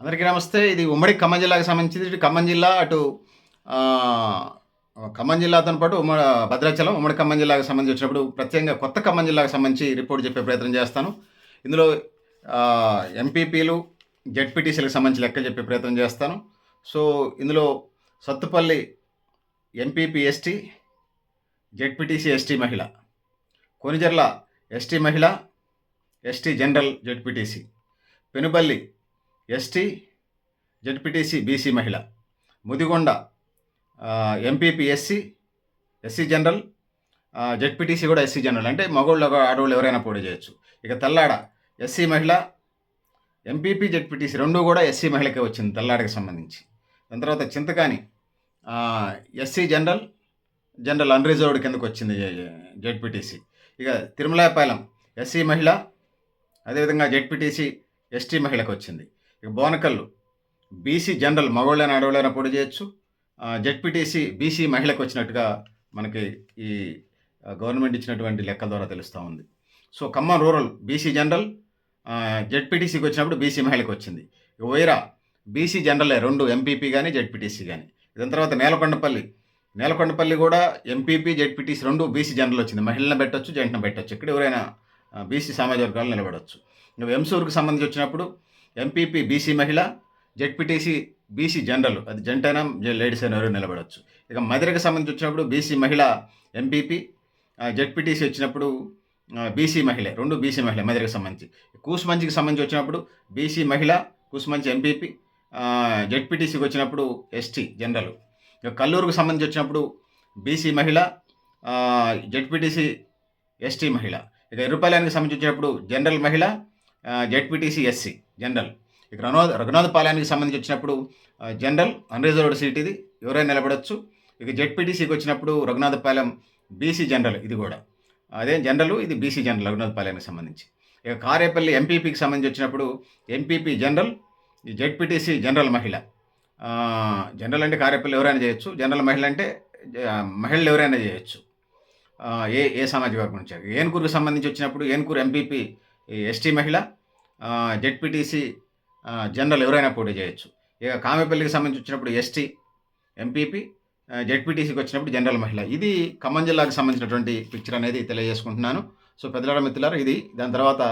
అందరికీ నమస్తే. ఇది ఉమ్మడి ఖమ్మం జిల్లాకు సంబంధించింది. ఇటు ఖమ్మం జిల్లా అటు ఖమ్మం జిల్లాతో పాటు ఉమ్మడి భద్రాచలం ఉమ్మడి ఖమ్మం జిల్లాకు సంబంధించి వచ్చినప్పుడు ప్రత్యేకంగా కొత్త ఖమ్మం జిల్లాకు సంబంధించి రిపోర్ట్ చెప్పే ప్రయత్నం చేస్తాను. ఇందులో ఎంపీపీలు జడ్పీటీసీలకు సంబంధించి లెక్క చెప్పే ప్రయత్నం చేస్తాను. సో ఇందులో Sathupalli MPP ST ZPTC ST మహిళ కొనిజర్ల ఎస్టీ మహిళ ST general ZPTC Penuballi ST ZPTC BC మహిళ. Mudigonda MPP SC SC general ZPTC కూడా ఎస్సీ జనరల్. అంటే మగోళ్ళు ఆడవాళ్ళు ఎవరైనా పోటీ చేయొచ్చు. ఇక తల్లాడ ఎస్సీ మహిళ ఎంపీపీ జెడ్పీటీసీ రెండు కూడా ఎస్సీ మహిళకే వచ్చింది తల్లాడకి సంబంధించి. దాని తర్వాత Chintakani SC general general unreserved కిందకు వచ్చింది జెడ్పీటీసీ. ఇక తిరుమలాయపాలెం ఎస్సీ మహిళ అదేవిధంగా జడ్పీటీసీ ఎస్టీ మహిళకు వచ్చింది. ఇక బోనకల్లు. బీసీ జనరల్ మగవాళ్ళైన ఆడవాళ్ళైనా పోటీ చేయొచ్చు. జెడ్పీటీసీ బీసీ మహిళకు వచ్చినట్టుగా మనకి ఈ గవర్నమెంట్ ఇచ్చినటువంటి లెక్కల ద్వారా తెలుస్తూ ఉంది. So Khammam rural BC general జెడ్పీటీసీకి వచ్చినప్పుడు బీసీ మహిళకు వచ్చింది. వైరా బీసీ జనరలే రెండు ఎంపీపీ కానీ జెడ్పీటీసీ కానీ దాని తర్వాత నేలకొండపల్లి. నేలకొండపల్లి కూడా ఎంపీపీ జెడ్పీటీసీ రెండు బీసీ జనరల్ వచ్చింది. మహిళలను పెట్టొచ్చు జంటను పెట్టొచ్చు. ఇక్కడ ఎవరైనా బీసీ సామాజిక వర్గాలు నిలబడవచ్చు ఇక సంబంధించి వచ్చినప్పుడు ఎంపీపీ బీసీ మహిళ జెడ్పీటీసీ బీసీ జనరల్. అది జంటైనా లేడీస్ అయినా నిలబడవచ్చు ఇక మదిరకు సంబంధించి వచ్చినప్పుడు బీసీ మహిళ ఎంపీపీ జెడ్పీటీసీ వచ్చినప్పుడు బీసీ మహిళ. రెండు బీసీ మహిళ మదిరకు సంబంధించి. కూసుమంచికి సంబంధించి వచ్చినప్పుడు బీసీ మహిళ కూసుమంచి ఎంపీపీ జెడ్పీటీసీకి వచ్చినప్పుడు ఎస్టీ జనరల్. ఇక కల్లూరుకు సంబంధించి వచ్చినప్పుడు బీసీ మహిళ జెడ్పీటీసీ ఎస్టీ మహిళ. ఇక ఎరుపాలయానికి సంబంధించి వచ్చినప్పుడు జనరల్ మహిళ జెడ్పీటీసీ ఎస్సీ జనరల్. ఇక రఘునాథ్ రఘునాథ్ పాలయానికి సంబంధించి వచ్చినప్పుడు జనరల్ అన్రిజర్వ్డ్ సీట్ ఇది ఎవరైనా నిలబడవచ్చు ఇక జెడ్పీటీసీకి వచ్చినప్పుడు రఘునాథపాలెం బీసీ జనరల్ ఇది కూడా. అదే జనరల్ ఇది బీసీ జనరల్ రఘునాథపాలెంకి సంబంధించి. ఇక కారేపల్లి ఎంపీపీకి సంబంధించి వచ్చినప్పుడు ఎంపీపీ జనరల్ ఈ జెడ్పీటీసీ జనరల్ మహిళ. జనరల్ అంటే కారేపల్లి ఎవరైనా చేయొచ్చు. జనరల్ మహిళ అంటే మహిళలు ఎవరైనా చేయొచ్చు. ఏ ఏ సామాజిక వర్గం నుంచి? ఏనుకూరుకు సంబంధించి వచ్చినప్పుడు ఏనుకూరు ఎంపీపీ ఎస్టీ మహిళ జెడ్పీటీసీ జనరల్ ఎవరైనా పోటీ చేయొచ్చు. ఇక కామెపల్లికి సంబంధించి వచ్చినప్పుడు ఎస్టీ ఎంపీపీ జెడ్పీటీసీకి వచ్చినప్పుడు జనరల్ మహిళ. ఇది ఖమ్మం జిల్లాకు సంబంధించినటువంటి పిక్చర్ అనేది తెలియజేసుకుంటున్నాను. సో పెద్దల మిత్రులారు ఇది దాని తర్వాత